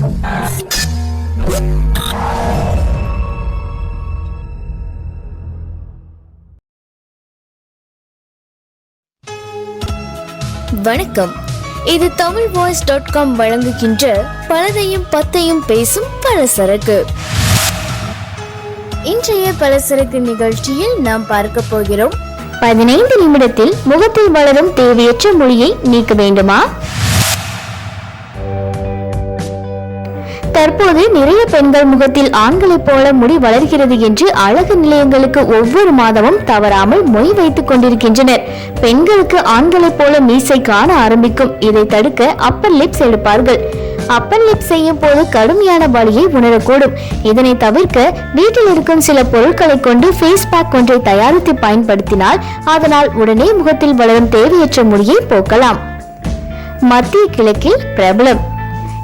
வணக்கம். இது Tamil voice dot com வழங்குகின்ற பலதையும் பத்தையும் பேசும் பலசரக்கு. இன்றைய பலசரக்கு நிகழ்ச்சியில் நாம் பார்க்க போகிறோம். பதினைந்து நிமிடத்தில் முகத்தில் வளரும் தேவையற்ற மொழியை நீக்க வேண்டுமா? தற்போது நிறைய பெண்கள் முகத்தில் ஆண்களைப் போல முடி வளர்கிறது என்று அழகு நிலையங்களுக்கு ஒவ்வொரு மாதமும் தவறாமல் மொய் வைத்துக் கொண்டிருக்கின்றனர். பெண்களுக்கு ஆண்களைப் போல மீசை காண ஆரம்பிக்கும். இதை தடுக்க அப்பர் லிப்ஸ் எடுப்பார்கள். அப்பர் லிப்ஸ் செய்யும் போது கடுமையான வலியை உணரக்கூடும். இதனை தவிர்க்க வீட்டில் இருக்கும் சில பொருட்களை கொண்டு ஃபேஸ் பேக் ஒன்றை தயாரித்து பயன்படுத்தினால் அதனால் உடனே முகத்தில் வளரும் தேவையற்ற முடியை போக்கலாம். மத்திய கிழக்கில் பிரபலம்.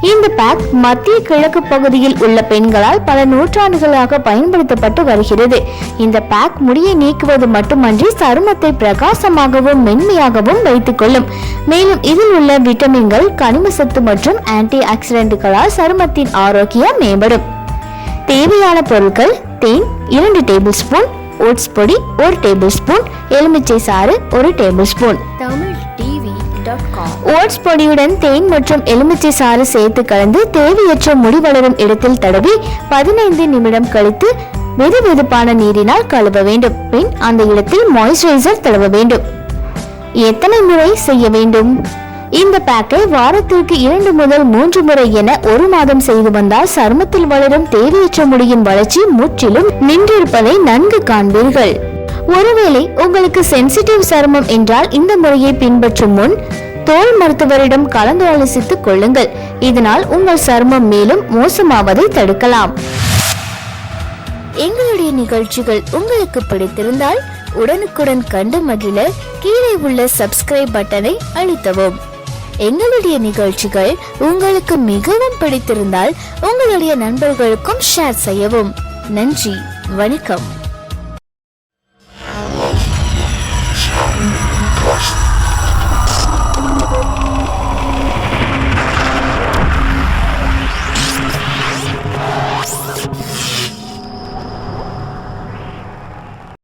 இந்த பேக் மத்திய கிழக்கு பகுதியில் உள்ள பெண்களால் பல நூற்றாண்டுகளாக பயன்படுத்தப்பட்டு வருகிறது. இந்த பேக் முடியை நீக்குவது மட்டுமன்றி சருமத்தை பிரகாசமாகவும் மென்மையாகவும் வைத்துக் கொள்ளும். மேலும் இதில் உள்ள விட்டமின்கள் கனிம சத்து மற்றும் ஆன்டி ஆக்சிடென்ட்களால் சருமத்தின் ஆரோக்கியம் மேம்படும். தேவையான பொருட்கள் தேன் இரண்டு டேபிள் ஸ்பூன் ஓட்ஸ் பொடி ஒரு டேபிள் ஸ்பூன் எலுமிச்சை சாறு ஒரு டேபிள் ஸ்பூன் ஓட்ஸ் பொடியுடன் தேன் மற்றும் எலுமிச்சை சாறு சேர்த்து கலந்து தேவையற்ற முடி வளரும் இடத்தில் தடவி பதினைந்து நிமிடம் கழித்து வெது வெதுப்பான நீரினால் கழுவ வேண்டும். பின் அந்த இடத்தில் மாய்ஸ்சரைசர் தடவ வேண்டும். எத்தனை முறை செய்ய வேண்டும்? இந்த பேக்கை வாரத்திற்கு இரண்டு முதல் மூன்று முறை என ஒரு மாதம் செய்து வந்தால் சருமத்தில் வளரும் தேவையற்ற முடியின் வளர்ச்சி முற்றிலும் நின்றிருப்பதை நன்கு காண்பீர்கள். ஒருவேளை உங்களுக்கு சென்சிட்டிவ் சருமம் என்றால் இந்த முறையை பின்பற்றும் முன் தோல் மருத்துவரிடம் கலந்து ஆலோசித்துக் கொள்ளுங்கள். இதனால் உங்கள் சருமம் மேலும் மோசமாவதை தடுக்கலாம். எங்களுடைய நிகழ்ச்சிகள் உங்களுக்கு பிடித்திருந்தால் உடனுக்குடன் கண்டு மகிழ கீழே உள்ள சப்ஸ்கிரைப் பட்டனை அழுத்தவும். எங்களுடைய நிகழ்ச்சிகள் உங்களுக்கு மிகவும் பிடித்திருந்தால் உங்களுடைய நண்பர்களுக்கும் ஷேர் செய்யவும். நன்றி வணக்கம்.